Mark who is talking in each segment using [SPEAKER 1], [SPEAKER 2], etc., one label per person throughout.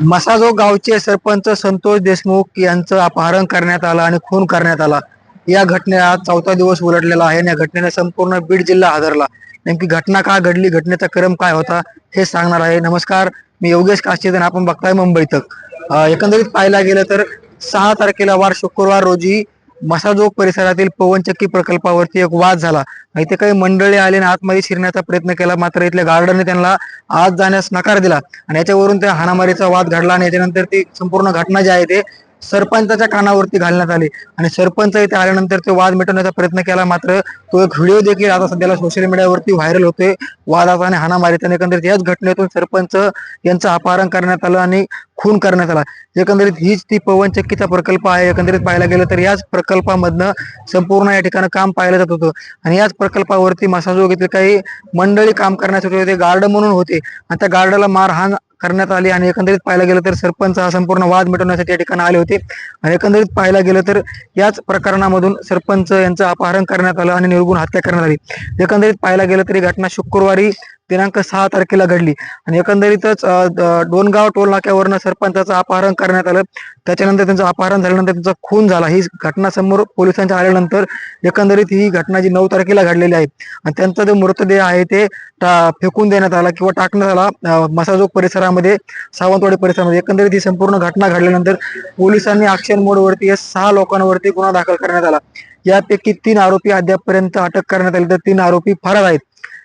[SPEAKER 1] मसाजो गावचे सरपंच संतोष देशमुख यांचं अपहरण करण्यात आलं आणि खून करण्यात आला. या घटने आज चौथा दिवस उलटलेला आहे आणि या घटनेने संपूर्ण बीड जिल्हा हादरला. नेमकी घटना का घडली? घटनेचा क्रम काय होता? हे सांगणार आहे. नमस्कार मी योगेश काशीद आणि आपण बघताय मुंबईत एकंदरीत पाहायला गेलं तर सहा तारखेला वार शुक्रवार रोजी मसाजोग परिसरातील पवनचक्की प्रकल्पावरती एक वाद झाला. इथे काही मंडळी आले आणि आतमध्ये शिरण्याचा प्रयत्न केला. मात्र इथल्या गार्डनने त्यांना आत जाण्यास नकार दिला. आणि याच्यावरून त्या हाणामारीचा वाद घडला आणि याच्यानंतर ती संपूर्ण घटना जी आहे ते सरपंचाच्या कानावरती घालण्यात आले. आणि सरपंच इथे आल्यानंतर ते वाद मिटवण्याचा प्रयत्न केला. मात्र तो एक व्हिडिओ देखील आता सध्याला सोशल मीडियावरती व्हायरल होतोय. वादाचा आणि हाणामारीचा एकंदरीत याच घटनेतून सरपंच यांचं अपहरण करण्यात आलं आणि खून करण्यात आला. एकंदरीत हीच ती पवनचक्कीचा प्रकल्प आहे. एकंदरीत पाहायला गेलं तर याच प्रकल्पामधनं संपूर्ण या ठिकाणी काम पाहिलं जात होतं. आणि याच प्रकल्पावरती मसाजोग येथील काही मंडळी काम करण्यासाठी होते. गार्ड म्हणून होते. आणि त्या गार्डाला मारहाण करण्यात आली आणि एकंदरीत पाहायला गेलं तर सरपंच हा संपूर्ण वाद मिटवण्यासाठी या ठिकाणी आले होते. आणि एकंदरीत पाहायला गेलं तर याच प्रकरणामधून सरपंच यांचं अपहरण करण्यात आलं आणि निर्गुण हत्या करण्यात आली. एकंदरीत पाहायला गेलं तर ही घटना शुक्रवारी दिनांक सहा तारखेला घडली. आणि एकंदरीतच द- डोनगाव टोल नाक्यावरनं सरपंचाचं अपहरण करण्यात आलं. त्याच्यानंतर त्यांचं अपहरण झाल्यानंतर त्यांचा खून झाला. ही घटना समोर पोलिसांच्या आल्यानंतर एकंदरीत ही घटना जी नऊ तारखेला घडलेली आहे. आणि त्यांचा जो मृतदेह आहे ते टा- फेकून देण्यात आला किंवा टाकण्यात आला. मसाजोग परिसरामध्ये सावंतवाडी परिसरामध्ये. एकंदरीत ही संपूर्ण घटना घडल्यानंतर पोलिसांनी ऍक्शन मोडवरती या सहा लोकांवरती गुन्हा दाखल करण्यात आला. यापैकी तीन आरोपी अद्यापपर्यंत अटक करण्यात आली. तर तीन आरोपी फरार आहेत.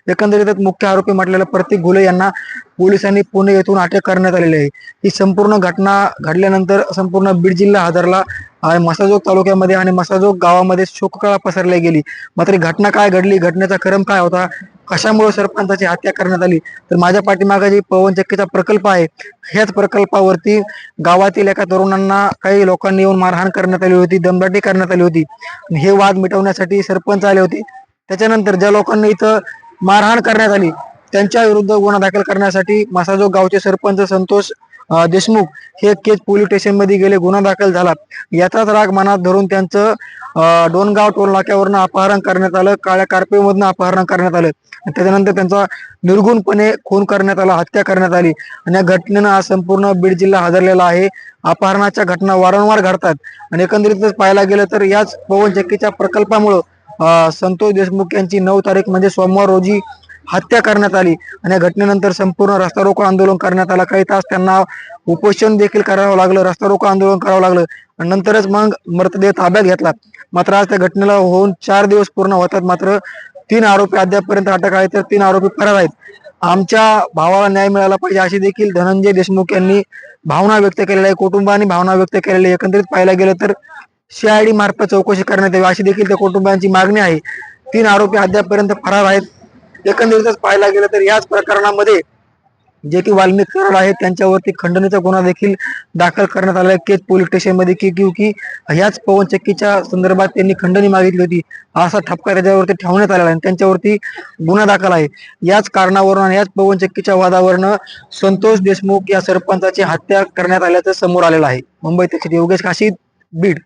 [SPEAKER 1] एकंदरीत मुख्य आरोपी म्हटलेलं प्रतीक घुले यांना पोलिसांनी पुणे येथून अटक करण्यात आलेली आहे. ही संपूर्ण घटना घडल्यानंतर संपूर्ण बीड जिल्हा हादरला मसाजोग तालुक्यामध्ये आणि मसाजोग गावामध्ये शोककळा पसरली गेली. मात्र घटना काय घडली? घटनेचा क्रम काय होता? कशामुळे सरपंचाची हत्या करण्यात आली? तर माझ्या पाठीमागे जी पवनचक्कीचा प्रकल्प आहे ह्याच प्रकल्पावरती गावातील एका तरुणांना काही लोकांनी येऊन मारहाण करण्यात आली होती दमदाटी करण्यात आली होती. हे वाद मिटवण्यासाठी सरपंच आले होते. त्याच्यानंतर ज्या लोकांनी इथं मारहाण करण्यात आली. त्यांच्या विरुद्ध गुन्हा दाखल करण्यासाठी मसाजोग गावचे सरपंच संतोष देशमुख हे केज पोलीस स्टेशनमध्ये गेले. गुन्हा दाखल झाला. याचाच राग मनात धरून त्यांचं डोनगाव टोल नाक्यावरनं अपहरण करण्यात आलं. काळ्या कार्पेमधनं अपहरण करण्यात आलं. त्याच्यानंतर त्यांचा निर्गुणपणे खून करण्यात आला हत्या करण्यात आली. आणि या घटनेनं आज संपूर्ण बीड जिल्हा हादरलेला आहे. अपहरणाच्या घटना वारंवार घडतात. आणि एकंदरीतच पाहायला गेलं तर याच पवन चक्कीच्या प्रकल्पामुळं संतोष देशमुख यांची नऊ तारीख म्हणजे सोमवार रोजी हत्या करण्यात आली. आणि या घटनेनंतर संपूर्ण रस्ता रोको आंदोलन करण्यात आला. काही तास त्यांना उपोषण देखील करावं लागलं. रस्ता रोको आंदोलन करावं लागलं. आणि नंतरच मग मृतदेह ताब्यात घेतला. मात्र आज त्या घटनेला होऊन चार दिवस पूर्ण होतात. मात्र तीन आरोपी अद्यापपर्यंत अटक आहेत. तर तीन आरोपी फरार आहेत. आमच्या भावाला न्याय मिळाला पाहिजे अशी देखील धनंजय देशमुख यांनी भावना व्यक्त केलेल्या आहे कुटुंबाने भावना व्यक्त केलेली आहे एकंदरीत पाहायला गेलं तर सीआयडी मार्फत चौकशी करण्यात यावी अशी देखील त्या कुटुंबांची मागणी आहे. तीन आरोपी अद्यापपर्यंत फरार आहेत. एकंदरीतच पाहायला गेलं तर याच प्रकरणामध्ये जे की वाल्मिक कराड आहेत त्यांच्यावरती खंडणीचा गुन्हा देखील दाखल करण्यात आला आहे. केज पोलीस स्टेशनमध्ये की क्यू की ह्याच पवनचक्कीच्या संदर्भात त्यांनी खंडणी मागितली होती. असा ठपका त्याच्यावरती ठेवण्यात आलेला आहे आणि त्यांच्यावरती गुन्हा दाखल आहे. याच कारणावरून आणि याच पवनचक्कीच्या वादावरनं संतोष देशमुख या सरपंचाची हत्या करण्यात आल्याचं समोर आलेलं आहे. मुंबई ते योगेश काशी बीड.